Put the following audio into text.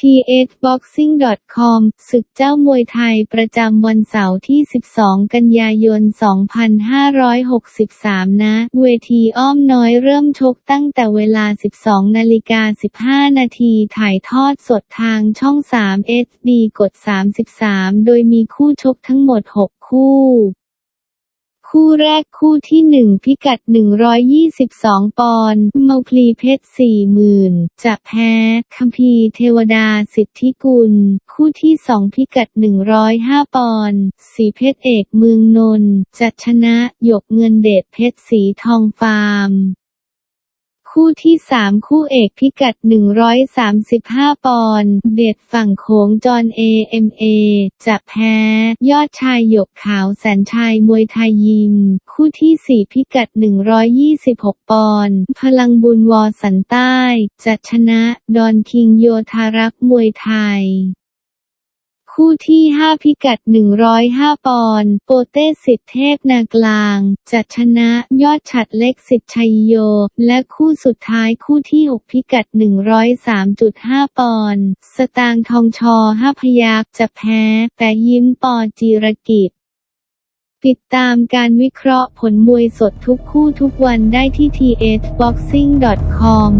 thboxing.com ศึกเจ้ามวยไทยประจำวันเสาร์ที่ 12 กันยายน 2563ณเวทีอ้อมน้อยเริ่มชกตั้งแต่เวลา 12 นาฬิกา 15 นาทีถ่ายทอดสดทางช่อง 3 HD กด 33 โดยมีคู่ชกทั้งหมด 6 คู่ คู่แรกคู่ที่1พิกัด 122 ปอนด์เมาพลีเพชร 40,000 จะแพ้คัมพีเทวดาสิทธิกุล คู่ที่2พิกัด 105 ปอนด์สีเพชรเอกเมืองนนท์จะชนะหยกเงินเดชเพชรสีทองฟาร์ม คู่ที่ 3 คู่เอกพิกัด 135 ปอนด์เด็ดฝั่งโขงจอน AMA จะแพ้ ยอดชายหยกขาวแสนชัยมวยไทยยิม คู่ที่ 4 พิกัด 126 ปอนด์พลังบุญวอสันใต้ จะชนะ ดอนคิงโยธารักมวยไทย คู่ที่ 5 พิกัด 105 ปอนด์โปเต้สิทธเทพนากลางจะชนะยอดฉัดเล็กสิทธิชัยโย และคู่สุดท้ายคู่ที่ 6 พิกัด 103.5 ปอนด์สตางทองชอห้าพยักจะแพ้ แต่ยิ้มปอจีรกิจติดตามการวิเคราะห์ผลมวยสดทุกคู่ทุกวันได้ที่ thboxing.com